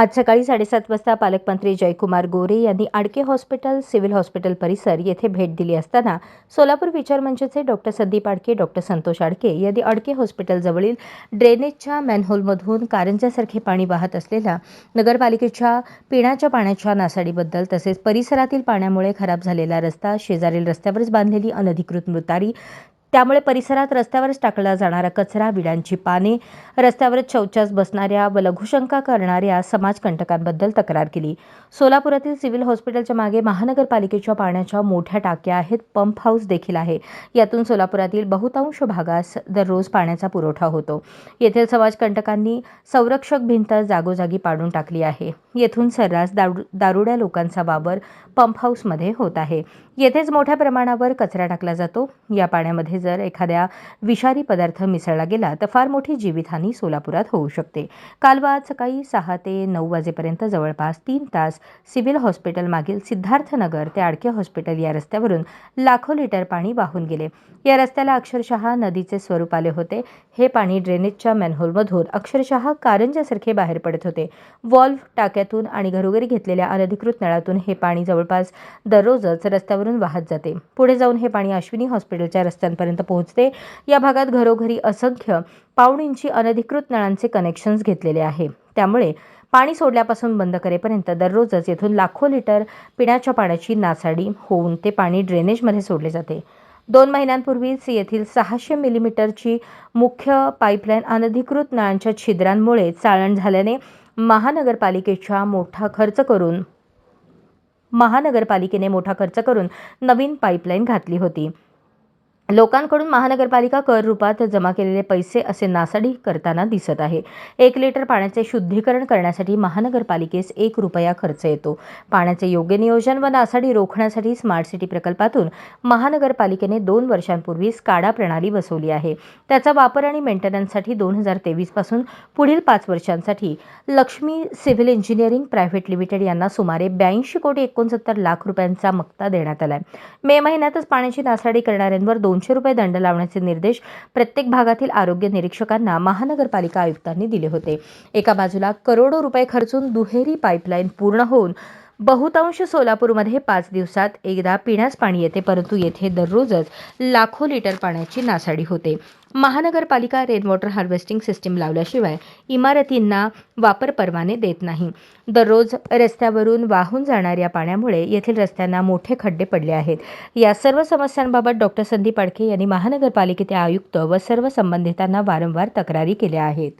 आज सकाळी साडेसात वाजता पालकमंत्री जयकुमार गोरे यांनी आडके हॉस्पिटल सिव्हिल हॉस्पिटल परिसर येथे भेट दिली असताना सोलापूर विचार मंचचे डॉक्टर संदीप आडके डॉक्टर संतोष आडके यांनी आडके हॉस्पिटलजवळील ड्रेनेजच्या मॅनहोलमधून कारंजासारखे पाणी वाहत असलेल्या नगरपालिकेच्या पिण्याच्या पाण्याच्या नासाडीबद्दल तसेच परिसरातील पाण्यामुळे खराब झालेला रस्ता शेजारील रस्त्यावरच बांधलेली अनधिकृत मृतारी त्यामुळे परिसरात रस्त्यावरच टाकला जाणारा कचरा विडांची पाने रस्त्यावरच शौचास बसणाऱ्या व लघुशंका करणाऱ्या समाजकंटकांबद्दल तक्रार केली. सोलापुरातील सिव्हिल हॉस्पिटलच्या मागे महानगरपालिकेच्या पाण्याच्या मोठ्या टाक्या आहेत. पंप हाऊस देखील आहे. यातून सोलापुरातील बहुतांश भागास दररोज पाण्याचा पुरवठा होतो. येथील समाजकंटकांनी संरक्षक भिंत जागोजागी पाडून टाकली आहे. येथून सर्रास दारू दारुड्या लोकांचा वावर पंप हाऊसमध्ये होत आहे. येथेच मोठ्या प्रमाणावर कचरा टाकला जातो. या पाण्यामध्ये जर एखाद्या विषारी पदार्थ मिसळला गेला तर फार मोठी जीवितहानी सोलापुरात होऊ शकते. काल आज सकाळी सहा ते नऊ वाजेपर्यंत जवळपास तीन तास सिव्हिल हॉस्पिटल मागील सिद्धार्थनगर ते आडके हॉस्पिटल या रस्त्यावरून लाखो लिटर पाणी वाहून गेले. या रस्त्याला अक्षरशः नदीचे स्वरूप आले होते. हे पाणी ड्रेनेजच्या मॅनहोलमधून अक्षरशः कारंजासारखे बाहेर पडत होते. वॉल्व्ह टाक्यातून आणि घरोघरी घेतलेल्या अनधिकृत नळातून हे पाणी जवळपास दररोजच रस्त्यावरून वाहत जाते. पुढे जाऊन हे पाणी अश्विनी हॉस्पिटलच्या रस्त्यांपर्यंत पोहोचते. या भागात घरोघरी असंख्य पाहुणींची अनधिकृत नळांचे कनेक्शन्स घेतलेले आहे. त्यामुळे पाणी सोडल्यापासून बंद करेपर्यंत दररोजच येथून लाखो लिटर पिण्याच्या पाण्याची नासाडी होऊन ते पाणी ड्रेनेजमध्ये सोडले जाते. दोन महिन्यांपूर्वीच येथील सहाशे मिलीमीटरची मुख्य पाईपलाईन अनधिकृत नळांच्या छिद्रांमुळे चाळण झाल्याने महानगरपालिकेच्या मोठा खर्च करून महानगरपालिकेने मोठा खर्च करून नवीन पाईपलाईन घातली होती. लोकांकडून महानगरपालिका कर रूपात जमा केलेले पैसे असे नासाडी करताना दिसत आहे. एक लिटर पाण्याचे शुद्धीकरण करण्यासाठी महानगरपालिकेस एक रुपया खर्च येतो. पाण्याचे योग्य नियोजन व नासाडी रोखण्यासाठी स्मार्ट सिटी प्रकल्पातून महानगरपालिकेने दोन वर्षांपूर्वी स्काडा प्रणाली बसवली आहे. त्याचा वापर आणि मेंटेनन्ससाठी दोन हजार तेवीसपासून पुढील पाच वर्षांसाठी Lakshmi civil engineering private limited यांना सुमारे ब्याऐंशी कोटी एकोणसत्तर लाख रुपयांचा मक्ता देण्यात आला आहे मे महिन्यातच पाण्याची नासाडी करणाऱ्यांवर दोन दोनशे रुपये दंड लावण्याचे निर्देश प्रत्येक भागातील आरोग्य निरीक्षकांना महानगरपालिका आयुक्तांनी दिले होते. एका बाजूला करोडो रुपये खर्चून दुहेरी पाईपलाईन पूर्ण होऊन बहुतांश सोलापूरमध्ये पाच दिवसात एकदा पिण्यास पाणी येते परंतु येथे दररोजच लाखो लिटर पाण्याची नासाडी होते. महानगरपालिका रेन वॉटर हार्वेस्टिंग सिस्टीम लावल्याशिवाय इमारतींना वापर परवाने देत नाही. दररोज रस्त्यावरून वाहून जाणाऱ्या पाण्यामुळे येथील रस्त्यांना मोठे खड्डे पडले आहेत. या सर्व समस्यांबाबत डॉक्टर संदीप अडके यांनी महानगरपालिकेचे आयुक्त व सर्व संबंधितांना वारंवार तक्रारी केल्या आहेत.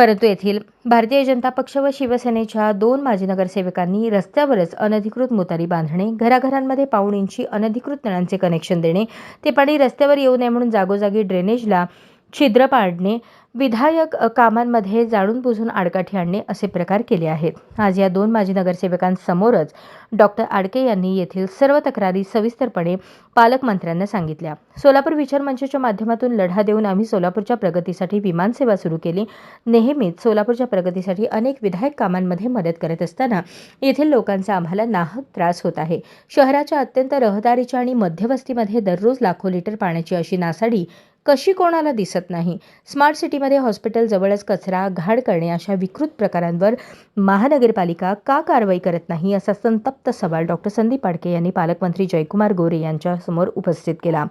परंतु येथील भारतीय जनता पक्ष व शिवसेनेच्या दोन माजी नगरसेवकांनी रस्त्यावरच अनधिकृत मोतारी बांधणे घराघरांमध्ये पाऊण इंची अनधिकृत नळांचे कनेक्शन देणे ते पाणी रस्त्यावर येऊ नये म्हणून जागोजागी ड्रेनेजला छिद्र पाडणे विधायक कामांमध्ये जाणून बुजून आडकाठी आणणे असे प्रकार केले आहेत. आज या दोन माजी नगरसेवकांसमोरच डॉक्टर आडके यांनी येथील सर्व तक्रारी सविस्तरपणे पालकमंत्र्यांना सांगितल्या. सोलापूर विचार मंचाच्या माध्यमातून लढा देऊन आम्ही सोलापूरच्या प्रगतीसाठी विमानसेवा सुरू केली. नेहमीच सोलापूरच्या प्रगतीसाठी अनेक विधायक कामांमध्ये मदत करत असताना येथील लोकांचा आम्हाला नाहक त्रास होत आहे. शहराच्या अत्यंत रहदारीच्या आणि मध्यवस्तीमध्ये दररोज लाखो लिटर पाण्याची अशी नासाडी कशी कोणाला दिसत नाही? स्मार्ट सिटीमध्ये हॉस्पिटल जवळच कचरा घाण करणे अशा विकृत प्रकारांवर महानगरपालिका का कारवाई करत नाही असा संतप्त सवाल डॉक्टर संदीप पाडके यांनी पालकमंत्री जयकुमार गोरे यांच्यासमोर उपस्थित केला.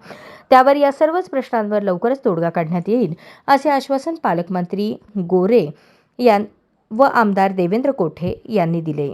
त्यावर या सर्वच प्रश्नांवर लवकरच तोडगा काढण्यात येईल असे आश्वासन पालकमंत्री गोरे यां व आमदार देवेंद्र कोठे यांनी दिले.